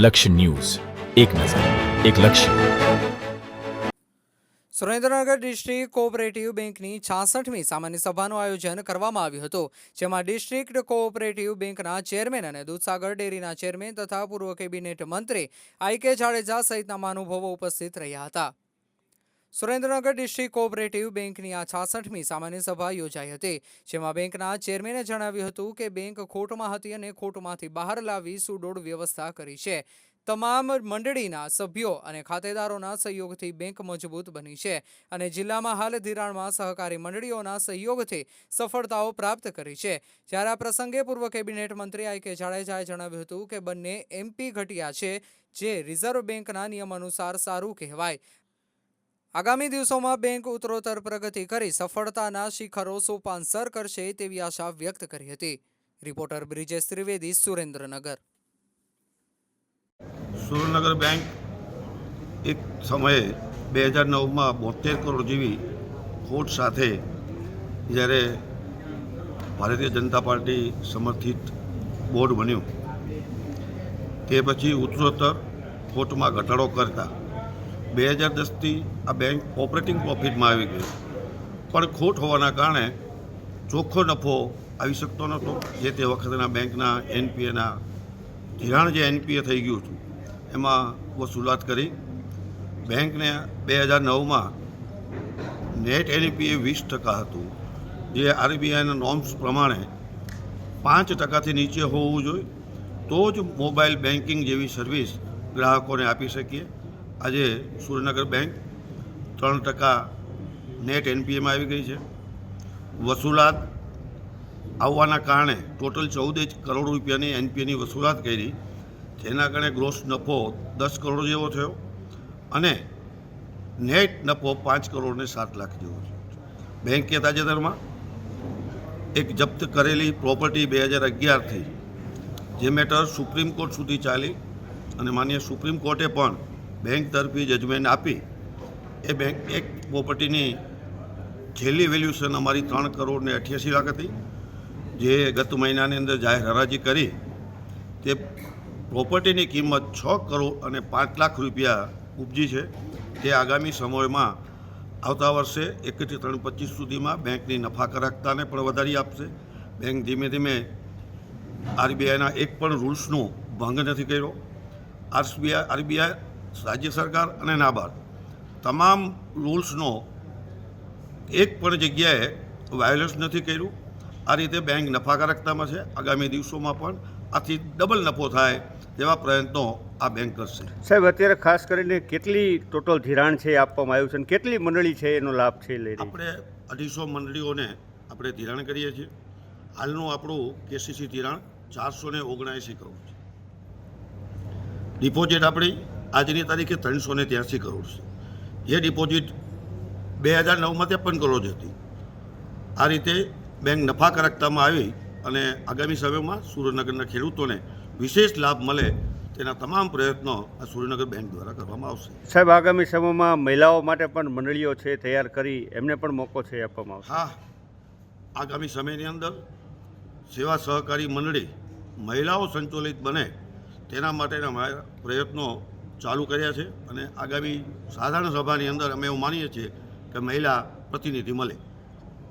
લક્ષ્ય ન્યૂઝ. એક નજર, એક લક્ષ્ય. સુરેન્દ્રનગર ડિસ્ટ્રિક્ટ કોઓપરેટિવ બેંકની છાસઠમી સામાન્ય સભાનું આયોજન કરવામાં આવ્યું હતું, જેમાં ડિસ્ટ્રિક્ટ કોઓપરેટિવ બેંકના ચેરમેન અને દૂધસાગર ડેરીના ચેરમેન તથા પૂર્વ કેબિનેટ મંત્રી આઈ કે જાડેજા સહિતના મહાનુભાવો ઉપસ્થિત રહ્યા હતા. સુરેન્દ્રનગર ડિસ્ટ્રિક્ટ કોઓપરેટિવ બેંકની આ છાસઠમી સામાન્ય સભા યોજાઈ હતી, જેમાં બેંકના ચેરમેને જણાવ્યું હતું કે બેંક ખોટમાં હતી અને ખોટમાંથી બહાર લાવી સુડોળ વ્યવસ્થા કરી છે. તમામ મંડળીના સભ્યો અને ખાતેદારોના સહયોગથી બેંક મજબૂત બની છે અને જિલ્લામાં હાલ ધિરાણમાં સહકારી મંડળીઓના સહયોગથી સફળતાઓ પ્રાપ્ત કરી છે. જ્યારે આ પ્રસંગે પૂર્વ કેબિનેટ મંત્રી આઈ કે જાડેજાએ જણાવ્યું હતું કે બંને એમપી ઘટિયા છે, જે રિઝર્વ બેંકના નિયમ અનુસાર સારું કહેવાય. આગામી દિવસોમાં બેંક ઉત્તરોત્તર પ્રગતિ કરી સફળતાના શિખરો સોપાન સર કરશે તેવી આશા વ્યક્ત કરી હતી. રિપોર્ટર બ્રિજેશ ત્રિવેદી, સુરેન્દ્રનગર. સુરેન્દ્રનગર બેંક એક સમયે બે હજાર નવમાં બોતેર કરોડ જેવી ખોટ સાથે જ્યારે ભારતીય જનતા પાર્ટી સમર્થિત બોર્ડ બન્યું. તે પછી ઉત્તરોત્તર ખોટમાં ઘટાડો કરતા બે હજાર દસથી આ બેંક ઓપરેટિંગ પ્રોફિટમાં આવી ગઈ પણ ખોટ હોવાના કારણે ચોખ્ખો નફો આવી શકતો નહોતો. જે તે વખતના બેંકના એનપીએના ધિરાણ જે એનપીએ થઈ ગયું હતું, એમાં વસૂલાત કરી. બેંકને બે હજાર નવમાં નેટ એનપીએ વીસ ટકા હતું. જે આરબીઆઈના નોર્મ્સ પ્રમાણે પાંચ ટકાથી નીચે હોવું જોઈએ. તો જ મોબાઈલ બેન્કિંગ જેવી સર્વિસ ગ્રાહકોને આપી શકીએ. આજે સુરેન્દ્રનગર બેંક ત્રણ ટકા નેટ એનપીએમાં આવી ગઈ છે. વસૂલાત આવવાના કારણે ટોટલ ચૌદ કરોડ રૂપિયાની એનપીએની વસૂલાત કરી, જેના કારણે ગ્રોસ નફો દસ કરોડ જેવો થયો અને નેટ નફો પાંચ કરોડ ને સાત લાખ જેવો થયો. બેંકે તાજેતરમાં એક જપ્ત કરેલી પ્રોપર્ટી બે હજાર અગિયારથી જે મેટર સુપ્રીમ કોર્ટ સુધી ચાલી અને માન્ય સુપ્રીમ કોર્ટે પણ બેંક તરફી જજમેન્ટ આપી. એ બેંક એક પ્રોપર્ટીની છેલ્લી વેલ્યુશન અમારી ત્રણ કરોડ ને અઠ્યાસી લાખ હતી. જે ગત મહિનાની અંદર જાહેર હરાજી કરી. તે પ્રોપર્ટીની કિંમત છ કરોડ અને પાંચ લાખ રૂપિયા ઉપજી છે. તે આગામી સમયમાં આવતા વર્ષે એકથી ત્રણ પચીસ સુધીમાં બેંકની નફાકારકતાને પણ વધારી આપશે. બેંક ધીમે ધીમે આરબીઆઈના એક પણ રૂલ્સનો ભંગ નથી કર્યો. આરબીઆઈ આરબીઆઈ રાજ્ય સરકાર અને નાબાર્ડ. તમામ રૂલ્સનો એક પણ જગ્યાએ વાયોલેન્સ નથી કર્યું. આ રીતે બેંક નફાકારકતામાં છે. આગામી દિવસોમાં પણ આથી ડબલ નફો થાય તેવા પ્રયત્નો આ બેંક કરશે. સાહેબ અત્યારે ખાસ કરીને કેટલી ટોટલ ધિરાણ છે આપવામાં આવ્યું છે અને કેટલી મંડળી છે એનો લાભ છે લઈ આપણે અઢીસો મંડળીઓને આપણે ધિરાણ કરીએ છીએ. હાલનું આપણું કેસીસી ધિરાણ ચારસો ને ઓગણએંસી કરોડ છે. ડિપોઝિટ આપણી આજની તારીખે ત્રણસો ને ત્યાસી કરોડ છે. જે ડિપોઝિટ બે હજાર નવમાં ત્રેપન કરોડ હતી. આ રીતે બેંક નફાકારકતામાં આવી અને આગામી સમયમાં સુરેન્દ્રનગરના ખેડૂતોને વિશેષ લાભ મળે તેના તમામ પ્રયત્નો આ સુરેન્દ્રનગર બેંક દ્વારા કરવામાં આવશે. સાહેબ આગામી સમયમાં મહિલાઓ માટે પણ મંડળીઓ છે તૈયાર કરી એમને પણ મોકો છે આપવામાં આવશે. હા. આગામી સમયની અંદર સેવા સહકારી મંડળી મહિલાઓ સંચાલિત બને તેના માટેના મારા પ્રયત્નો ચાલુ કર્યા છે અને આગામી સાધારણ સભાની અંદર અમે એવું માનીએ છીએ કે મહિલા પ્રતિનિધિ મળે.